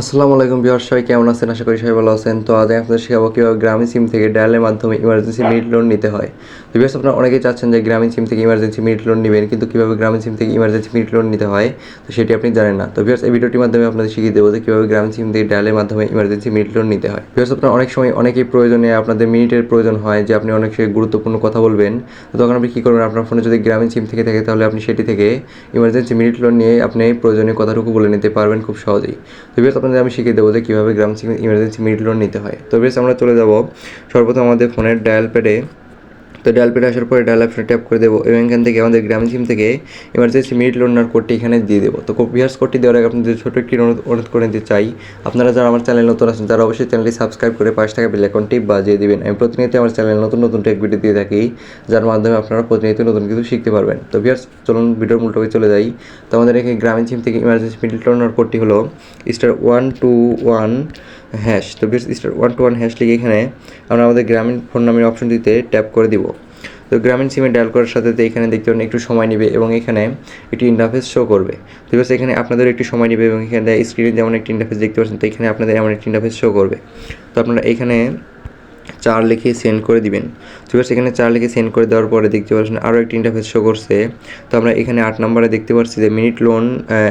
আসসালামু আলাইকুম বিহার সবাই কেমন আছেন? আশা করি সবাই ভালো আছেন। তো আজ আপনাদের শেখাবো কীভাবে গ্রামীণ সিম থেকে ডায়ালের মাধ্যমে ইমার্জেন্সি মিনিট লোন নিতে হয়। তো বিহার আপনারা অনেকেই চাচ্ছেন যে গ্রামীণ সিম থেকে ইমার্জেন্সি মিনিট লোন নেবেন, কিন্তু কীভাবে গ্রামীণ সিম থেকে ইমার্জেন্সি মিনিট লোন নিতে হয়, তো সেটি আপনি জানেন না। তো বিহার এই ভিডিওটির মাধ্যমে আপনাদের শিখিয়ে দেবো যে কীভাবে গ্রামীণ সিম থেকে ডায়ালের মাধ্যমে ইমার্জেন্সি মিনিট লোন নিতে হয়। বিহার আপনার অনেক সময় অনেকেই প্রয়োজনে আপনাদের মিনিটের প্রয়োজন হয় যে আপনি অনেক গুরুত্বপূর্ণ কথা বলবেন। তো তখন আপনি কী করবেন? আপনার ফোনে যদি গ্রামীণ সিম থেকে থাকে, তাহলে আপনি সেটি থেকে ইমার্জেন্সি মিনিট লোন নিয়ে আপনি প্রয়োজনীয় কথাটুকু বলে নিতে পারবেন খুব সহজেই। তো বিহার আপনাদের আমি শিখিয়ে দেবো যে কীভাবে গ্রাম ইমার্জেন্সি মিড লোন নিতে হয়। তবে আমরা চলে যাব। সর্বপ্রথম আমাদের ফোনের ডায়াল প্যাডে তো ডায়াল প্যাডে আসার পরে ডায়াল অপশনে ট্যাপ করে দেবো এবং এখান থেকে আমাদের গ্রামীণ সিম থেকে ইমার্জেন্সি মিনিট লোনার কোডটি এখানে দিয়ে দেবো। তো ভিয়ার্স কোডটি দেওয়ার আগে আপনাদের ছোটো একটি অনুরোধ অনুরোধ করে নিতে চাই। আপনারা যারা আমার চ্যানেল নতুন আছেন, তারা অবশ্যই চ্যানেলটি সাবস্ক্রাইব করে পাঁচ টাকা বেল অ্যাকাউন্টটি বাজিয়ে দেবেন। আমি প্রতিনিয়ত আমার চ্যানেলে নতুন নতুন টেক ভিডিও দিয়ে থাকি, যার মাধ্যমে আপনারা প্রতিনিয়ত নতুন কিছু শিখতে পারবেন। তো ভিয়ার্স চলুন ভিডিওর মূল চলে যাই। তো আমাদের এখানে গ্রামীণ সিম থেকে ইমার্জেন্সি মিনিট লোনার কোডটি হলো star one two one hash তো বেশ star one two one hash লিখে এখানে আমরা আমাদের গ্রামীণ ফোন নামের অপশনটিতে ট্যাপ করে দিব। তো গ্রামীণ সিমে ডায়াল করার সাথে সাথে এখানে দেখতে পারেন একটু সময় নেবে এবং এখানে একটি ইন্টারফেস শো করবে। তো বিকজ এখানে আপনাদের একটু সময় নেবে এবং এখানে স্ক্রিনে যেমন একটি ইন্টারফেস দেখতে পাচ্ছেন, তো এখানে আপনাদের এমন একটি ইন্টারফেস শো করবে। তো আপনারা এখানে চার লিখে সেন্ড করে দিবেন। তো সেখানে চার লিখে সেন্ড করে দেওয়ার পরে দেখতে পাচ্ছেন আরও একটি ইন্টারফেস শো করছে। তো আমরা এখানে আট নম্বরে দেখতে পাচ্ছি যে মিনিট লোন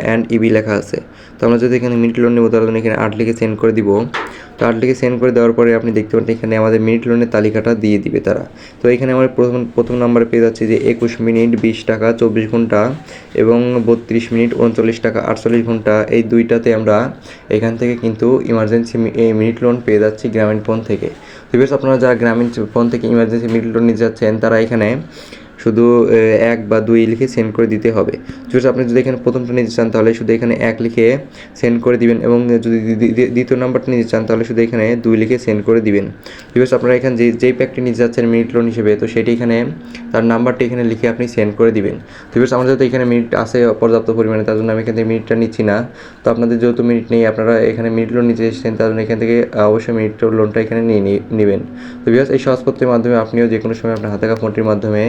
অ্যান্ড ইবি লেখা আছে। তো আমরা যদি এখানে মিনিট লোন নেব, তাহলে এখানে আট লিখে সেন্ড করে দিব। তো আট লিখে সেন্ড করে দেওয়ার পরে আপনি দেখতে পাচ্ছেন এখানে আমাদের মিনিট লোনের তালিকাটা দিয়ে দিবে তারা। তো এখানে আমরা প্রথম প্রথম নম্বরে পেয়ে যাচ্ছি যে একুশ মিনিট বিশ টাকা চব্বিশ ঘণ্টা এবং বত্রিশ মিনিট উনচল্লিশ টাকা আটচল্লিশ ঘণ্টা। এই দুইটাতে আমরা এখান থেকে কিন্তু ইমার্জেন্সি এই মিনিট লোন পেয়ে যাচ্ছি গ্রামীণ ফোন থেকে। বেশ আপনারা যারা গ্রামীণ ফোন থেকে ইমার্জেন্সি মিডল লোন নিতে যাচ্ছেন তারা এখানে শুধু এক বা দুই লিখে সেন্ড করে দিতে হবে। যদি আপনি যদি এখানে প্রথমটা নিতে চান, তাহলে শুধু এখানে এক লিখে সেন্ড করে দিবেন এবং যদি দ্বিতীয় নাম্বারটা নিতে চান, তাহলে শুধু এখানে দুই লিখে সেন্ড করে দিবেন। বিকজ আপনারা এখানে যে, যেই প্যাকটি নিতে যাচ্ছেন মিনিট লোন হিসেবে, তো সেটি এখানে, তার নাম্বারটি এখানে লিখে আপনি সেন্ড করে দিবেন। বিকজ আমার যেহেতু এখানে মিনিট আছে পর্যাপ্ত পরিমাণে, তার জন্য আমি এখান থেকে মিনিটটা নিচ্ছি না। তো আপনাদের যেহেতু মিনিট নেই, আপনারা এখানে মিনিট লোন নিতে এসেছেন, তার জন্য এখান থেকে অবশ্যই মিনিট লোনটা এখানে নিয়ে নেবেন। তো বিকজ এই সহজপত্রের মাধ্যমে আপনিও যে কোনো সময় আপনার হাতে ফোনটির মাধ্যমে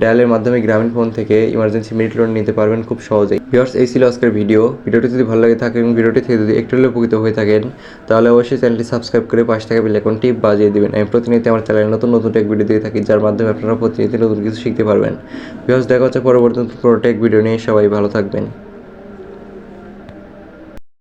ডায়ালের মাধ্যমে গ্রামীণ ফোন থেকে ইমার্জেন্সি মেডিকেল লোন নিতে পারবেন খুব সহজেই। ভিউয়ার্স এই ছিল আজকের ভিডিও ভিডিওটি যদি ভালো লাগে থাকে এবং ভিডিওটি থেকে যদি একটু উপকৃত হয়ে থাকেন, তাহলে অবশ্যই চ্যানেলটি সাবস্ক্রাইব করে পাশে থাকা বেল টিপ বাজিয়ে দেবেন। আমি প্রতিনিয়ত আমার চ্যানেলে নতুন নতুন টেক ভিডিও দিয়ে থাকি, যার মাধ্যমে আপনারা প্রতিনিয়ত নতুন কিছু শিখতে পারবেন। ভিউয়ার্স দেখা হচ্ছে পরবর্তী টেক ভিডিও নিয়ে। সবাই ভালো থাকবেন।